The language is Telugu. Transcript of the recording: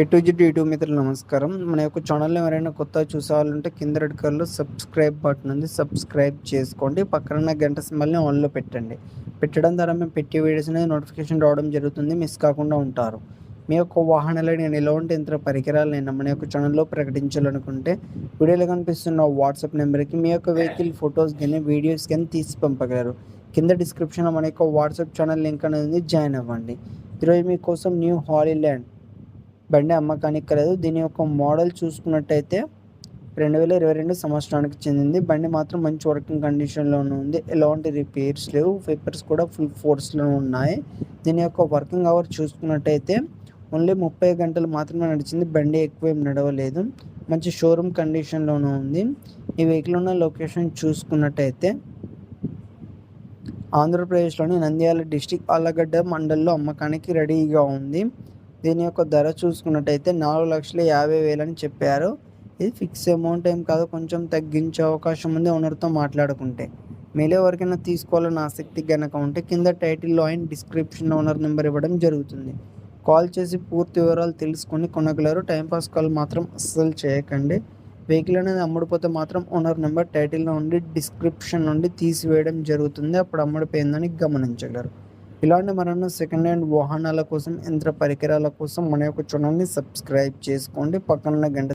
ఏ టు జి టూ మిత్రులు నమస్కారం. మన యొక్క ఛానల్ ఎవరైనా కొత్త చూసాలంటే కింద రెడ్ కలర్లో సబ్స్క్రైబ్ బటన్ ఉంది. సబ్స్క్రైబ్ చేసుకోండి. పక్కన గంట సింబల్ని ఆన్లో పెట్టండి. పెట్టడం ద్వారా మేము పెట్టే వీడియోస్ అనేది నోటిఫికేషన్ రావడం జరుగుతుంది. మిస్ కాకుండా ఉంటారు. మీ యొక్క వాహనాలు నేను ఎలాంటి యంత్ర పరికరాలు నేను మన యొక్క ఛానల్లో ప్రకటించాలనుకుంటే వీడియోలో కనిపిస్తున్న వాట్సాప్ నెంబర్కి మీ యొక్క వెహికల్ ఫొటోస్ కానీ వీడియోస్ కానీ తీసి పంపగలరు. కింద డిస్క్రిప్షన్లో మన యొక్క వాట్సాప్ ఛానల్ లింక్ అనేది జాయిన్ అవ్వండి. ఈరోజు మీకోసం న్యూ హాలీల్యాండ్ బండి అమ్మకానికి కలదు దీని యొక్క మోడల్ చూసుకున్నట్టయితే రెండు వేల ఇరవై రెండు సంవత్సరానికి చెందింది. బండి మాత్రం మంచి వర్కింగ్ కండిషన్లోనే ఉంది. ఎలాంటి రిపేర్స్ లేవు. పేపర్స్ కూడా ఫుల్ ఫోర్స్లో ఉన్నాయి. దీని యొక్క వర్కింగ్ అవర్ చూసుకున్నట్టయితే ఓన్లీ ముప్పై గంటలు మాత్రమే నడిచింది. బండి ఎక్కువ ఏం నడవలేదు. మంచి షోరూమ్ కండిషన్లోనే ఉంది. ఈ వెహికల్ ఉన్న లొకేషన్ చూసుకున్నట్టయితే ఆంధ్రప్రదేశ్లోని నంద్యాల డిస్టిక్ ఆలగడ్డ మండల్లో అమ్మకానికి రెడీగా ఉంది. దీని యొక్క ధర చూసుకున్నట్టయితే నాలుగు లక్షల యాభై వేలని చెప్పారు. ఇది ఫిక్స్ అమౌంట్ ఏం కాదు కొంచెం తగ్గించే అవకాశం ఉంది ఓనర్తో మాట్లాడుకుంటే. మీలో ఎవరికైనా తీసుకోవాలని ఆసక్తి కనుక ఉంటే కింద టైటిల్లో అండ్ డిస్క్రిప్షన్లో ఓనర్ నెంబర్ ఇవ్వడం జరుగుతుంది. కాల్ చేసి పూర్తి వివరాలు తెలుసుకొని కొనగలరు. టైంపాస్ కాల్ మాత్రం అస్సలు చేయకండి. వెహికల్ అనేది అమ్ముడిపోతే మాత్రం ఓనర్ నెంబర్ టైటిల్లో ఉండి డిస్క్రిప్షన్ నుండి తీసివేయడం జరుగుతుంది. అప్పుడు అమ్ముడిపోయిందని గమనించగలరు. ఇలాంటి మరన్న సెకండ్ హ్యాండ్ వాహనాల కోసం యంత్ర పరికరాల కోసం మన యొక్క ఛానల్ని సబ్స్క్రైబ్ చేసుకోండి. పక్కన గంట